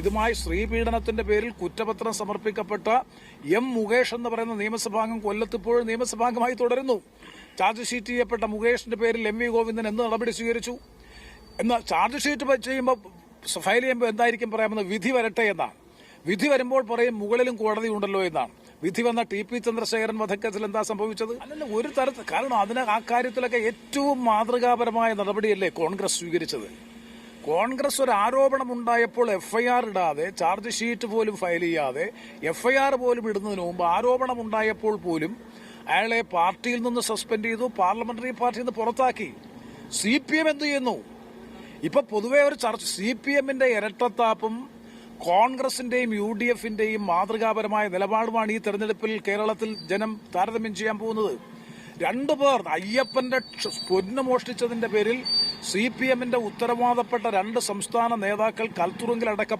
ഇതുമായി സ്ത്രീപീഡനത്തിന്റെ പേരിൽ കുറ്റപത്രം സമർപ്പിക്കപ്പെട്ട എം മുകേഷ് എന്ന് പറയുന്ന നിയമസഭാംഗം കൊല്ലത്തിപ്പോഴും നിയമസഭാംഗമായി തുടരുന്നു. ചാർജ് ഷീറ്റ് ചെയ്യപ്പെട്ട മുകേഷിന്റെ പേരിൽ എം വി ഗോവിന്ദൻ എന്ത് നടപടി സ്വീകരിച്ചു? എന്നാൽ ചാർജ് ഷീറ്റ് ചെയ്യുമ്പോൾ ഫയൽ ചെയ്യുമ്പോൾ എന്തായിരിക്കും പറയാമെന്ന് വിധി വരട്ടെ എന്നാണ്. വിധി വരുമ്പോൾ പറയും മുകളിലും കോടതി ഉണ്ടല്ലോ എന്നാണ്. വിധി വന്ന ടി പി ചന്ദ്രശേഖരൻ വധക്കേസിൽ എന്താ സംഭവിച്ചത്? അല്ലല്ല ഒരു തരത്തിൽ കാരണം അതിന് ആ കാര്യത്തിലൊക്കെ ഏറ്റവും മാതൃകാപരമായ നടപടിയല്ലേ കോൺഗ്രസ് സ്വീകരിച്ചത്? കോൺഗ്രസ് ഒരു ആരോപണം ഉണ്ടായപ്പോൾ എഫ്ഐആർ ഇടാതെ ചാർജ് ഷീറ്റ് പോലും ഫയൽ ചെയ്യാതെ എഫ്ഐആർ പോലും ഇടുന്നതിന് മുമ്പ് ആരോപണം ഉണ്ടായപ്പോൾ പോലും അയാളെ പാർട്ടിയിൽ നിന്ന് സസ്പെൻഡ് ചെയ്തു പാർലമെന്ററി പാർട്ടിയിൽ നിന്ന് പുറത്താക്കി. സി പി എം എന്ത് ചെയ്യുന്നു? ഇപ്പൊ പൊതുവെ ഒരു ചർച്ച സി പി എമ്മിന്റെ ഇരട്ടത്താപ്പും കോൺഗ്രസിന്റെയും യു ഡി എഫിന്റെയും മാതൃകാപരമായ നിലപാടുമാണ് ഈ തെരഞ്ഞെടുപ്പിൽ കേരളത്തിൽ ജനം താരതമ്യം ചെയ്യാൻ പോകുന്നത്. രണ്ടു പേർ അയ്യപ്പന്റെ പൊന്നു മോഷ്ടിച്ചതിന്റെ പേരിൽ സി പി എമ്മിന്റെ ഉത്തരവാദപ്പെട്ട രണ്ട് സംസ്ഥാന നേതാക്കൾ കൽത്തുറുങ്കിലടക്കം